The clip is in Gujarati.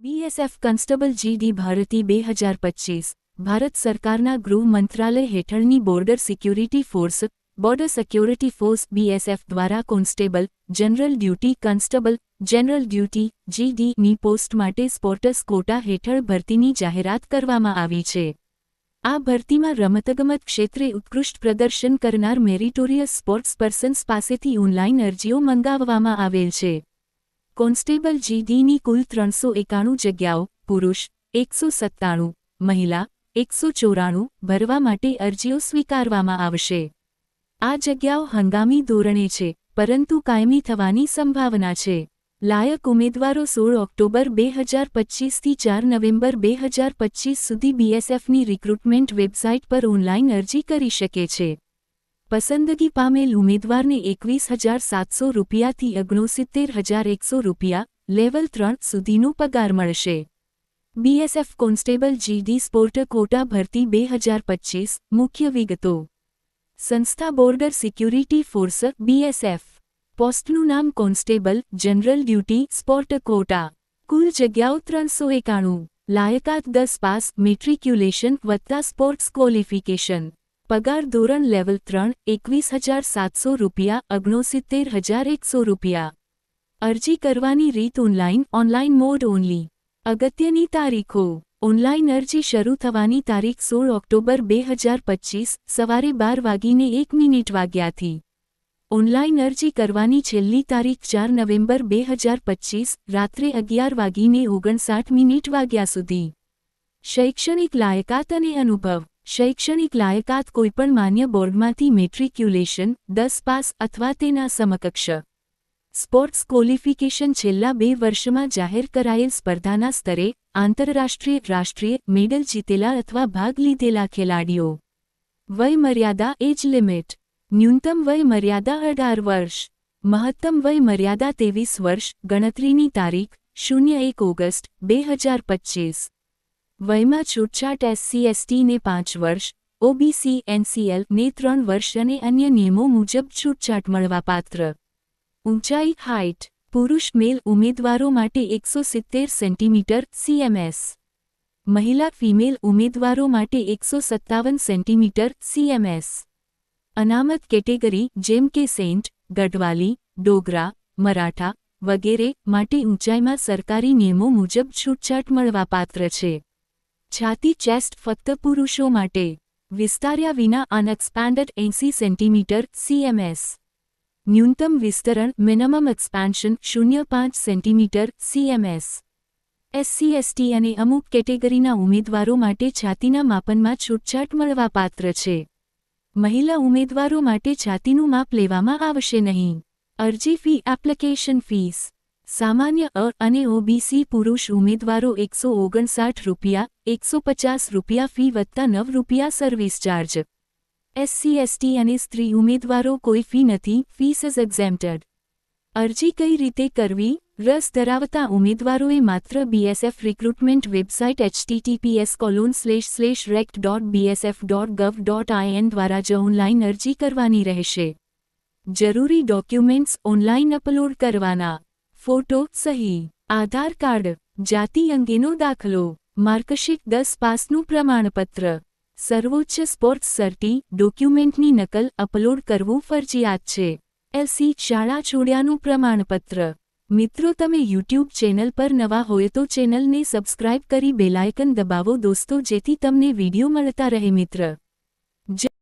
બીએસએફ કોન્સ્ટેબલ જીડી ભારતી બે હજાર પચીસ, ભારત સરકારના ગૃહ મંત્રાલય હેઠળની border security force border security force BSF દ્વારા constable, general duty constable, general duty જીડીની post માટે સ્પોર્ટસ કોટા હેઠળ ભરતીની જાહેરાત કરવામાં આવી છે. આ ભરતીમાં રમતગમત ક્ષેત્રે ઉત્કૃષ્ટ પ્રદર્શન કરનાર મેરિટોરિયસ સ્પોર્ટ્સ પર્સન્સ પાસેથી ઓનલાઇન અરજીઓ મંગાવવામાં આવેલ છે. કોન્સ્ટેબલ જીડીની કુલ ત્રણસો એકાણું જગ્યાઓ, પુરુષ, એકસો સત્તાણું, મહિલા, એકસો ચોરાણું ભરવા માટે અરજીઓ સ્વીકારવામાં આવશે. આ જગ્યાઓ હંગામી ધોરણે છે, પરંતુ કાયમી થવાની સંભાવના છે. લાયક ઉમેદવારો સોળ ઓક્ટોબર બે હજાર પચીસથી ચાર નવેમ્બર બે હજાર પચીસ સુધી બીએસએફની રિક્રુટમેન્ટ વેબસાઇટ પર ઓનલાઇન અરજી કરી શકે છે. પસંદગી પામેલ ઉમેદવારને એકવીસ હજાર સાતસો રૂપિયાથી ઓગણસિત્તેર હજાર એકસો રૂપિયા, લેવલ ત્રણ સુધીનો પગાર મળશે. BSF constable GD sport quota ભરતી બે હજાર પચીસ, મુખ્ય વિગતો. સંસ્થા બોર્ડર સિક્યુરિટી ફોર્સ, બીએસએફ. પોસ્ટનું નામ constable, general duty, sport quota. કુલ જગ્યાઓ ત્રણસો એકાણું. લાયકાત દસ પાસ, મેટ્રિક્યુલેશન વત્તા સ્પોર્ટ્સ ક્વોલિફિકેશન. પગાર ધોરણ લેવલ ત્રણ, એકવીસ હજાર સાતસો રૂપિયા ઓગણસિત્તેર હજાર એકસો રૂપિયા. અરજી કરવાની રીત ઓનલાઈન ઓનલાઈન મોડ ઓનલી. અગત્યની તારીખો. ઓનલાઈન અરજી શરૂ થવાની તારીખ સોળ ઓક્ટોબર બે હજાર પચીસ, સવારે બાર વાગીને એક મિનિટ વાગ્યાથી. ઓનલાઈન અરજી કરવાની છેલ્લી તારીખ ચાર નવેમ્બર બે હજાર પચીસ, રાત્રે અગિયાર વાગીને ઓગણસાઠ મિનિટ વાગ્યા સુધી. શૈક્ષણિક લાયકાત અને અનુભવ. શૈક્ષણિક લાયકાત કોઈપણ માન્ય બોર્ડમાંથી મેટ્રિક્યુલેશન, દસ પાસ અથવા તેના સમકક્ષ. સ્પોર્ટ્સ ક્વોલિફિકેશન છેલ્લા બે વર્ષમાં જાહેર કરાયેલ સ્પર્ધાના સ્તરે આંતરરાષ્ટ્રીય, રાષ્ટ્રીય, મેડલ જીતેલા અથવા ભાગ લીધેલા ખેલાડીઓ. વય મર્યાદા એજ લિમિટ. ન્યૂનતમ વય મર્યાદા અઢાર વર્ષ. મહત્તમ વય મર્યાદા ત્રેવીસ વર્ષ. ગણતરીની તારીખ, શૂન્ય એક ઓગસ્ટ, બે હજાર પચીસ. વયમાં છૂટછાટ એસસી એસટીને પાંચ વર્ષ ઓબીસી એનસીએલ ને ત્રણ વર્ષ અને અન્ય નિયમો મુજબ છૂટછાટ મળવાપાત્ર ઊંચાઈ હાઇટ પુરુષ મેલ ઉમેદવારો માટે એકસો સિત્તેર સેન્ટીમીટર સીએમએસ મહિલા ફિમેલ ઉમેદવારો માટે એકસો સત્તાવન સેન્ટીમીટર સીએમએસ અનામત કેટેગરી, જેમ કે સેન્ટ, ગઢવાલી, ડોગરા, મરાઠા વગેરે, માટે ઊંચાઈમાં સરકારી નિયમો મુજબ છૂટછાટ મળવાપાત્ર છે. છાતી ચેસ્ટ ફક્ત પુરુષો માટે. વિસ્તાર્યા વિના અનએક્સપેન્ડેડ એંસી સેન્ટીમીટર સીએમએસ ન્યૂનતમ વિસ્તરણ મિનિમમ એક્સપાન્શન શૂન્ય પાંચ સેન્ટીમીટર સીએમએસ એસસી એસટી અને અમુક કેટેગરીના ઉમેદવારો માટે છાતીના માપનમાં છૂટછાટ મળવાપાત્ર છે. મહિલા ઉમેદવારો માટે છાતીનું માપ લેવામાં આવશે નહીં. અરજી ફી, એપ્લિકેશન ફીસ. સામાન્ય અ અને ઓબીસી પુરુષ ઉમેદવારો એકસો ઓગણસાઠ રૂપિયા, એકસો પચાસ રૂપિયા ફી વત્તા નવ રૂપિયા સર્વિસ ચાર્જ. એસસી એસટી અને સ્ત્રી ઉમેદવારો કોઈ ફી નથી, ફીસ ઇઝ એક્ઝેમ્પ્ટેડ. અરજી કઈ રીતે કરવી? રસ ધરાવતા ઉમેદવારોએ માત્ર BSF recruitment website https colon slash slash rect dot BSF dot gov dot IN દ્વારા જ ઓનલાઇન અરજી કરવાની રહેશે. જરૂરી ડોક્યુમેન્ટ્સ ઓનલાઇન અપલોડ કરવાના. ફોટો સહી. આધાર કાર્ડ, જાતિ અંગેનો દાખલો, માર્કશીટ દસ પાસનું પ્રમાણપત્ર, સર્વોચ્ચ સ્પોર્ટ્સ સર્ટી, ડોક્યુમેન્ટની નકલ અપલોડ કરવું ફરજિયાત છે. એલસી શાળા છોડ્યાનું પ્રમાણપત્ર. મિત્રો, તમે યુટ્યુબ ચેનલ પર નવા હોય તો ચેનલને સબસ્ક્રાઇબ કરી બેલાયકન દબાવો દોસ્તો, જેથી તમને વીડિયો મળતા રહે મિત્ર.